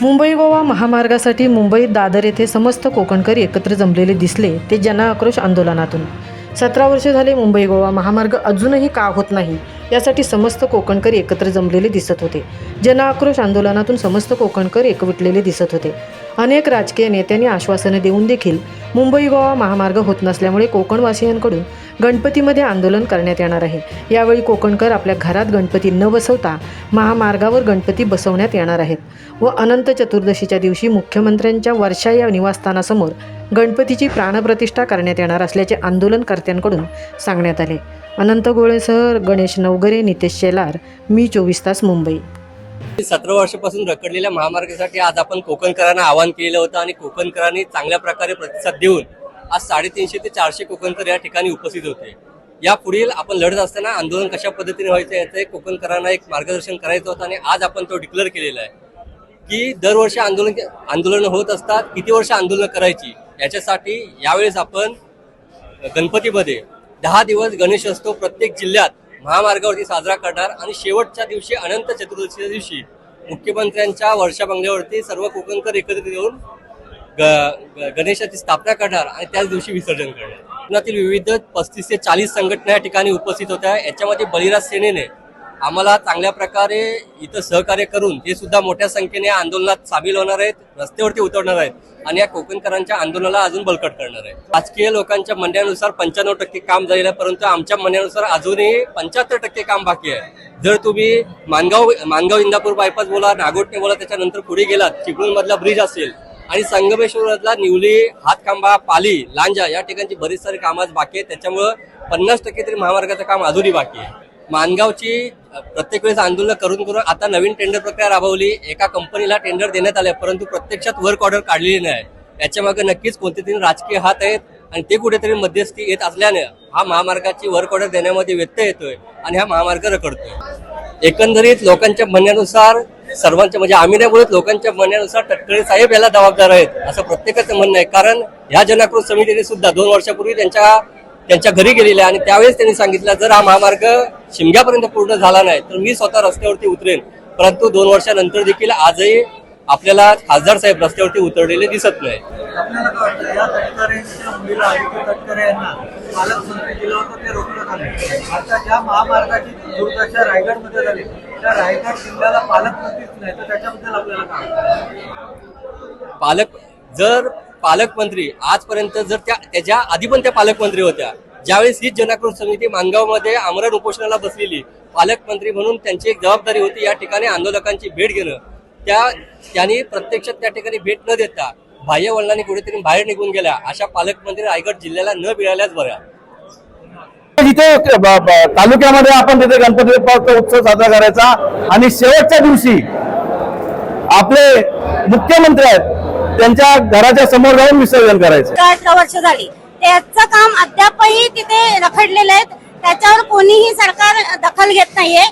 मुंबई गोवा महामार्गासाठी मुंबईत दादर येथे समस्त कोकणकर एकत्र जमलेले दिसले ते जनआक्रोश आंदोलनातून. सतरा वर्षे झाले मुंबई गोवा महामार्ग अजूनही का होत नाही यासाठी समस्त कोकणकर एकत्र जमलेले दिसत होते. जनआक्रोश आंदोलनातून समस्त कोकणकर एकवटलेले दिसत होते. अनेक राजकीय नेत्यांनी आश्वासनं देऊन देखील मुंबई गोवा महामार्ग होत नसल्यामुळे कोकणवासियांकडून गणपतीमध्ये आंदोलन करण्यात येणार आहे. यावेळी कोकणकर आपल्या घरात गणपती न बसवता महामार्गावर गणपती बसवण्यात येणार आहेत व अनंत चतुर्दशीच्या दिवशी मुख्यमंत्र्यांच्या वर्षा या निवासस्थानासमोर गणपतीची प्राणप्रतिष्ठा करण्यात येणार असल्याचे आंदोलनकर्त्यांकडून सांगण्यात आले. अनंत गोळेसह गणेश नवगरे नितेश शेलार मी चोवीस तास मुंबई. सतरा वर्षापासून रखडलेल्या महामार्गासाठी आज आपण कोकणकरांना आवाहन केलं होतं आणि कोकणकरांनी चांगल्या प्रकारे प्रतिसाद देऊन आज साडेतीनशे ते चारशे कोकणकर या ठिकाणी उपस्थित होते. या पुढील आपण लढत असताना आंदोलन कशा पद्धतीने व्हायचं याचं एक कोकणकरांना एक मार्गदर्शन करायचं होतं आणि आज आपण तो डिक्लेअर केलेला आहे. की दरवर्षी आंदोलन आंदोलनं होत असतात किती वर्ष आंदोलनं करायची याच्यासाठी यावेळेस आपण गणपतीमध्ये दहा दिवस गणेशोत्सव प्रत्येक जिल्ह्यात महामार्गावरती साजरा करणार आणि शेवटच्या दिवशी अनंत चतुर्दशीच्या दिवशी मुख्यमंत्र्यांच्या वर्षा बंगल्यावरती सर्व कोकणकर एकत्रित येऊन ग- ग- गणेशाची स्थापना करणार आणि त्याच दिवशी विसर्जन करणार. कोकणातील विविध पस्तीस ते चाळीस संघटना या ठिकाणी उपस्थित होत्या. याच्यामध्ये बलिराज सेनेने आम्हाला चांगल्या प्रकारे इथं सहकार्य करून ते सुद्धा मोठ्या संख्येने आंदोलनात सामील होणार आहेत रस्त्यावरती उतरणार आहेत आणि या कोकणकरांच्या आंदोलनाला अजून बळकट करणार आहे राजकीय लोकांच्या म्हणण्यानुसार पंच्याण्णव टक्के काम झालेलं आहे परंतु आमच्या म्हणण्यानुसार अजूनही पंच्याहत्तर टक्के काम बाकी आहे. जर तुम्ही मानगाव मानगाव इंदापूर बायपास बोला नागोटने बोला त्याच्यानंतर पुढे गेलात चिपळूणमधला ब्रिज असेल आणि संगमेश्वरला निवली हातखांबा पाली लांजा या ठिकाणची बरीच सारी कामं आज बाकी आहेत. त्याच्यामुळं पन्नास टक्के तरी महामार्गाचं काम अजूनही बाकी आहे. मानगावची प्रत्येक वेळेस आंदोलन करून करून आता नवीन टेंडर प्रक्रिया राबवली. एका कंपनीला टेंडर देण्यात आले परंतु प्रत्यक्षात वर्क ऑर्डर काढलेली नाही. याच्या मागे नक्कीच कोणतेतरी राजकीय हात आहेत आणि ते कुठेतरी मध्यस्थी येत असल्याने हा महामार्गाची वर्क ऑर्डर देण्यामध्ये व्यत्यय येतोय आणि हा महामार्ग रखडतोय. एकंदरीत लोकांच्या म्हणण्यानुसार सर्वांच्या म्हणजे आम्ही नाही बोलत लोकांच्या म्हणण्यानुसार तटकरे साहेब याला जबाबदार आहेत असं प्रत्येकाचं म्हणणं आहे. कारण ह्या जनाक्रोश समितीने सुद्धा दोन वर्षापूर्वी त्यांच्या त्यांच्या घरी गेलेले आहे आणि त्यावेळेस त्यांनी सांगितलं जर हा महामार्ग शिमग्यापर्यंत पूर्ण झाला नाही तर मी स्वतः रस्त्यावरती उतरेन. परंतु दोन वर्षानंतर देखील आजही आपल्याला खासदार साहेब रस्त्यावरती उतरलेले दिसत नाही. आपल्याला काय वाटतं या तटकऱ्यांच्या मुलीला आदित्य तटकरे यांना पालकमंत्री दिलं होतं ते रोखण्यात आलं आता ज्या महामार्गाची दुर्दशा रायगडमध्ये झाली त्या रायगड जिल्ह्याला पालकमंत्रीच नाही तर त्याच्याबद्दल आपल्याला काय वाटतं? पालक जर पालकमंत्री आजपर्यंत जर त्या त्याच्या आधी पण त्या पालकमंत्री होत्या. ज्यावेळेस ही जनआक्रोश समिती मानगावमध्ये आमरण उपोषणाला बसलेली पालकमंत्री म्हणून त्यांची एक जबाबदारी होती या ठिकाणी आंदोलकांची भेट घेणं. त्या त्यांनी प्रत्यक्षात त्या ठिकाणी भेट न देता बाह्य वडिलांनी कुठेतरी बाहेर निघून गेल्या अशा पालकमंत्री रायगड जिल्ह्याला न मिळाल्याच बऱ्या. जिथे तालुक्यामध्ये आपण तिथे गणपती बाप्पाचा उत्सव साजरा करायचा. आणि शेवटच्या दिवशी आपले मुख्यमंत्री आहेत त्यांच्या घराच्या समोर जाऊन विसर्जन करायचं. अठरा वर्ष झाली. त्याचं काम अद्यापही तिथे रखडलेलं आहे. त्याच्यावर कोणीही सरकार दखल घेत नाहीये.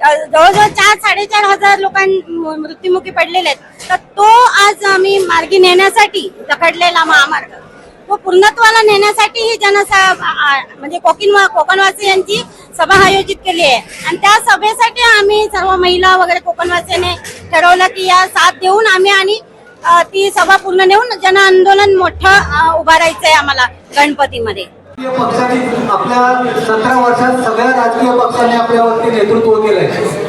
जवळजवळ चार साडेचार हजार लोकां मृत्युमुखी पडलेले आहेत. तर तो आज आम्ही मार्गी नेण्यासाठी रखडलेला महामार्ग. तो पूर्णत्वाला नेण्यासाठी ही जनसा म्हणजे कोकिन कोकणवासी यांची सभा आयोजित केली आहे. आणि त्या सभेसाठी आम्ही सर्व महिला वगैरे कोकणवासियाने ठरवलं की या साथ देऊन आम्ही आणि ती सभा पूर्ण नेऊन जन आंदोलन मोठं अ, उभारायचंय आम्हाला गणपतीमध्ये. राजकीय आपल्या सतरा वर्षात सगळ्या राजकीय पक्षांनी आपल्यावरती नेतृत्व केलंय.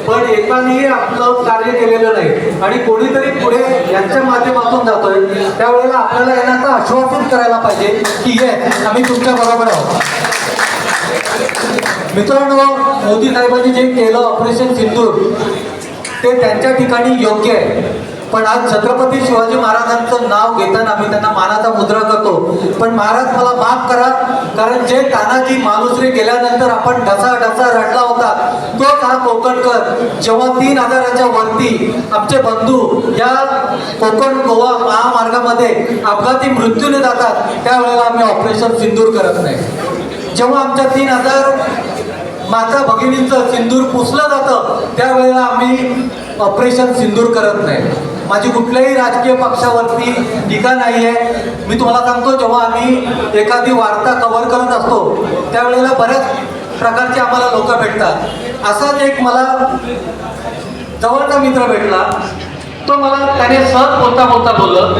पण एकानेही आपलं कार्य केलेलं नाही. आणि कोणीतरी पुढे यांच्या माध्यमातून जातोय. त्यावेळेला आपल्याला यांना आश्वासन करायला पाहिजे की ये आम्ही तुमच्या बरोबर आहोत. मित्रांनो मोदी साहेबांनी जे केलं ऑपरेशन सिंधूर ते त्यांच्या ठिकाणी योग्य आहे. पण आज छत्रपती शिवाजी महाराजांचं नाव घेताना आम्ही त्यांना मानाचा मुद्रा करतो. पण महाराज मला माफ करा कारण जे तानाजी मालुसरे गेल्यानंतर आपण ढसा ढसा रडला होता. तोच हा कोकणकर जेव्हा तीन हजाराच्या वरती आमचे बंधू या कोकण गोवा महामार्गामध्ये अपघाती मृत्यूने जातात त्यावेळेला आम्ही ऑपरेशन सिंदूर करत नाही. जेव्हा आमच्या तीन हजार माता भगिनींचं सिंदूर पुसलं जातं त्यावेळेला आम्ही ऑपरेशन सिंदूर करत नाही. माझी कुठल्याही राजकीय पक्षावरती टीका नाही आहे मी तुम्हाला सांगतो जेव्हा आम्ही एखादी वार्ता कव्हर करत असतो त्यावेळेला बऱ्याच प्रकारचे आम्हाला लोक भेटतात. असाच एक मला जवळचा मित्र भेटला. तो मला त्याने सहज बोलता बोलता बोललं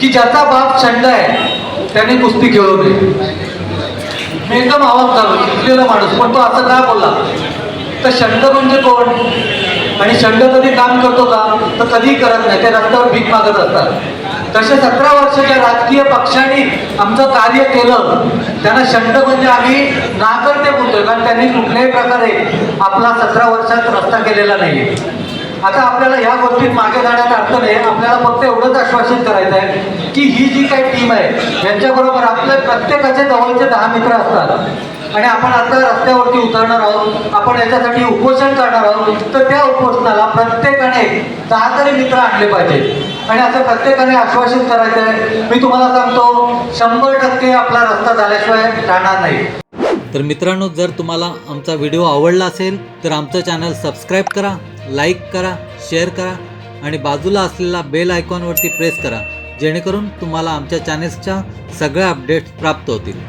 की ज्याचा बाप छंड आहे त्याने कुस्ती खेळू नये मी एकदम आवाज झालो शिकलेला माणूस पण तो असं काय बोलला? तर शंड म्हणजे कोण? आणि शंड कधी काम करतो का? तर कधी करत नाही. ते रस्त्यावर भीक मागत असतात. तसे सतरा वर्षाच्या राजकीय पक्षांनी आमचं कार्य केलं. त्यांना शंड म्हणजे आम्ही नाकर्ते बोलतोय. कारण त्यांनी कुठल्याही प्रकारे आपला सतरा वर्षात रस्ता केलेला नाहीये. आता आपल्याला ह्या गोष्टीत मागे जाण्याचा अर्थ नाही. आपल्याला फक्त एवढंच आश्वासित करायचं आहे की ही जी काही टीम आहे यांच्याबरोबर आपले प्रत्येकाचे जवळचे दहा मित्र असतात. आणि आपण आता रस्त्यावरती उतरणार आहोत आपण याच्यासाठी उपोषण करणार आहोत तर त्या उपोषणाला प्रत्येकाने दहा तरी मित्र आणले पाहिजे. आणि असं प्रत्येकाने आश्वासित करायचं आहे. मी तुम्हाला सांगतो शंभर टक्के आपला रस्ता झाल्याशिवाय राहणार नाही. तर मित्रांनो जर तुम्हाला आमचा व्हिडिओ आवडला असेल तर आमचं चॅनल सबस्क्राईब करा लाईक करा शेअर करा आणि बाजूला असलेला बेल आयकॉनवरती प्रेस करा जेणेकरून तुम्हाला आमच्या चॅनेल्सच्या सगळ्या अपडेट्स प्राप्त होतील.